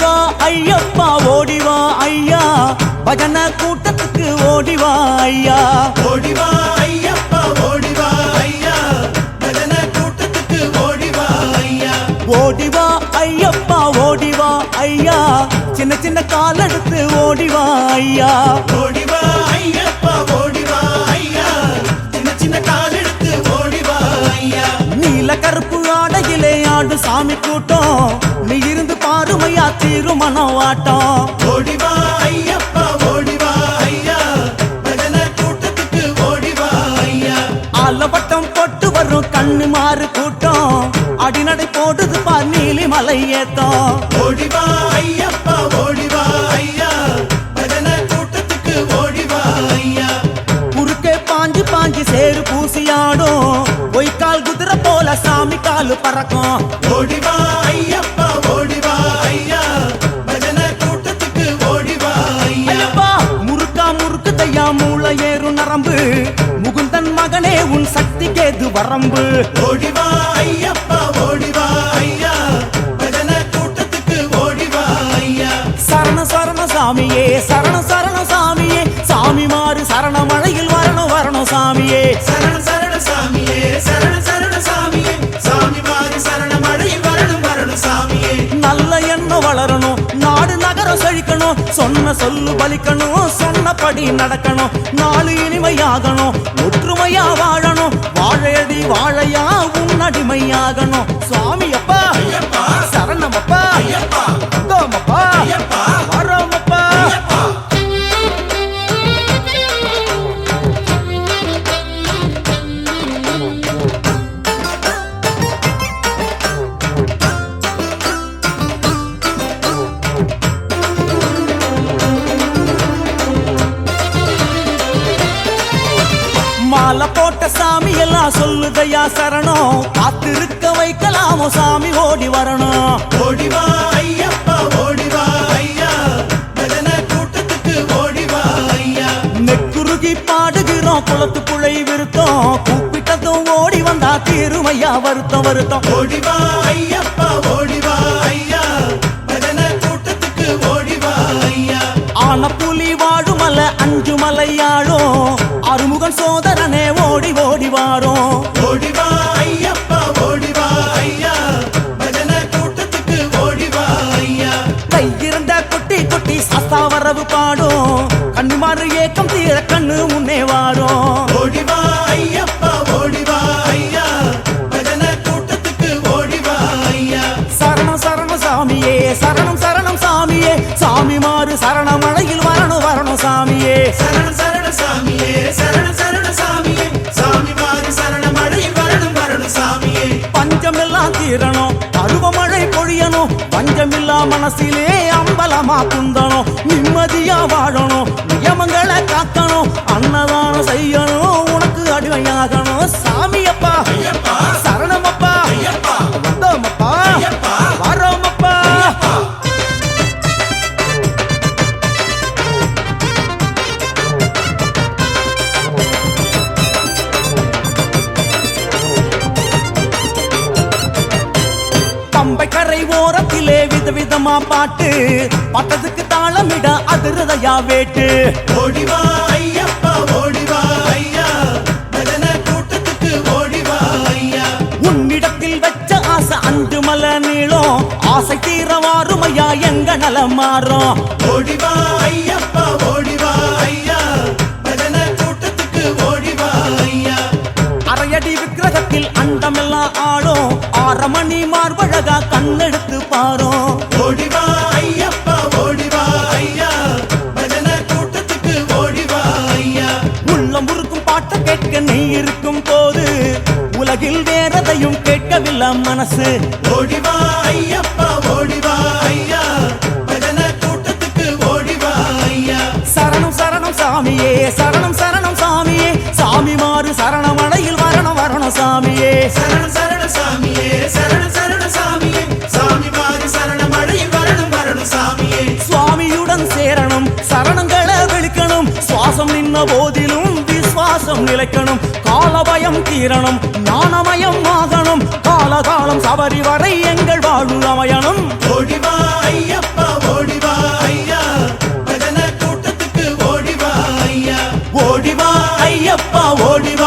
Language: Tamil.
ஓடிவா ஐயப்பா ஓடிவா ஐயா. பஜன கூட்டத்துக்கு ஓடிவா ஐயா. ஓடிவா ஐயப்பா ஓடிவா ஐயா. பஜன கூட்டத்துக்கு ஓடிவா ஐயா. ஓடிவா ஐயப்பா ஓடிவா ஐயா. சின்ன சின்ன கால் எடுத்து ஓடிவா ஐயா. ஓடிவா ஐயப்பா ஓடிவா ஐயா. சின்ன சின்ன கால் எடுத்து ஓடிவா ஐயா. நீல கருப்பு சாமி கூட்டம். நீ இருந்து பாருமையா திருமணம் வாட்டம் ஓடிவா ஐயப்பா ஓடிவா ஐயா. பஜன கூட்டத்துக்கு ஓடிவா ஐயா. ஆலவட்டம் போட்டு வரும் கண்ணு மாறு கூட்டம். அடிநடை போடுது பார் நீலிமலை ஏத்தம். ஓடிவா ஐயப்பா ஓடிவா ஐயா. பஜன கூட்டத்துக்கு ஓடிவா ஐயா. குறுக்கே பாஞ்சு பாஞ்சு சேரு பூசியாடும். பொய்க்கால் குதிரை போல சாமி காலு பறக்கும். மூளை ஏறும் நரம்பு. முகுந்தன் மகனே உன் சக்தி கேது வரம்பு. ஓடிவா ஐயப்பா ஓடிவா ஐயா. பஜன கூட்டத்துக்கு ஓடிவா ஐயா. சரண சரண சாமியே சரண சரண சாமியே. சாமி மாறு சரண மழையில் வரணும் வரணும் சாமியே. சரண சரண சாமியே சரண சரண சாமியே. சாமி மாறி சரண மழையில் வரணும் வரணும் சாமியே. நல்ல எண்ணம் வளரணும் நாடு நகரம் செழிக்கணும் சொன்ன சொல்லு பலிக்கணும். பாடி நடக்கணும். நாலு இனிமையாகணும். ஒற்றுமையா வாழணும். வாழையடி வாழையா உன் அடிமையாகணும். சுவாமி சாமி எல்லாம் சொல்லுதையா சரணம். காத்திருக்க வைக்கலாமோ சாமி? ஓடி வரணும். ஓடிவா ஐயப்பா ஓடிவா ஐயா. பஜன கூட்டத்துக்கு ஓடிவா ஐயா. நெக்குருகி பாடுகிறோம் குளத்து புழை விருத்தம். கூப்பிட்டதும் ஓடி வந்தா தீருமையா வருத்தம் வருத்தம். ஓடிவா ஐயப்பா ஓடிவா ஐயா. பஜன கூட்டத்துக்கு ஓடிவா ஐயா. ஆன புலி வாழுமல அஞ்சு மலையாளும். அறுமுகன் சோதரனே ஓடி ஓடி வாரும். ஓடிவா ஐயப்பா ஓடிவா ஐயா. பஜன கூட்டத்துக்கு ஓடிவா ஐயா. கையிருந்த கொட்டி கொட்டி சாஸ்தா வரவு பாடும். கண்ணுமாறு ஏக்கம் தீர கண்ணு முன்னே வாரும். மனசிலே அம்பலமா குந்தணும் நிம்மதியா வாழணும் நியமங்களை காக்கணும் அன்னதானம் செய்யணும் உனக்கு அடிமையாகணும் சாமியப்பா ஐயப்பா ஓரத்திலே விதவிதமா பாட்டு. பட்டத்துக்கு தாளமிட அதிரதையா வேட்டு. ஓடிவா ஐயப்பா ஓடிவா ஐயா. பஜன கூட்டத்துக்கு ஓடிவா ஐயா. உன்னிடத்தில் வச்ச ஆசை அஞ்சு மலை நீளம். ஆசை தீரவாருமையா எங்க நலம் மாறும். ஓடிவா ஐயப்பா ஓடிவா ஐயா. பஜன கூட்டத்துக்கு ஓடிவா ஐயா. அரையடி விக்கிரகத்தில் அண்டமெல்லாம் ஆடும் ஆற மணி மார்பழகா கண்ணெடுத்து பாரும். ஓடிவா ஐயப்பா ஓடிவா ஐயா. பஜன கூட்டத்துக்கு ஓடிவா ஐயா. உள்ளம் உருக்கும் பாட்டை கேட்க நீ இருக்கும் போது உலகில் வேறதையும் கேட்கவில்லை மனசு. ஓடிவா ஐயப்பா நிலைக்கணும் காலபயம் தீரணும். ஞானமயம் ஆகணும். காலகாலம் சபரி வரை எங்கள் வாழ்வு அமையணும். ஓடிவா ஐயப்பா ஓடிவா ஐயா. கூட்டத்துக்கு ஓடிவா ஐயா. ஓடிவா ஐயப்பா ஓடிவா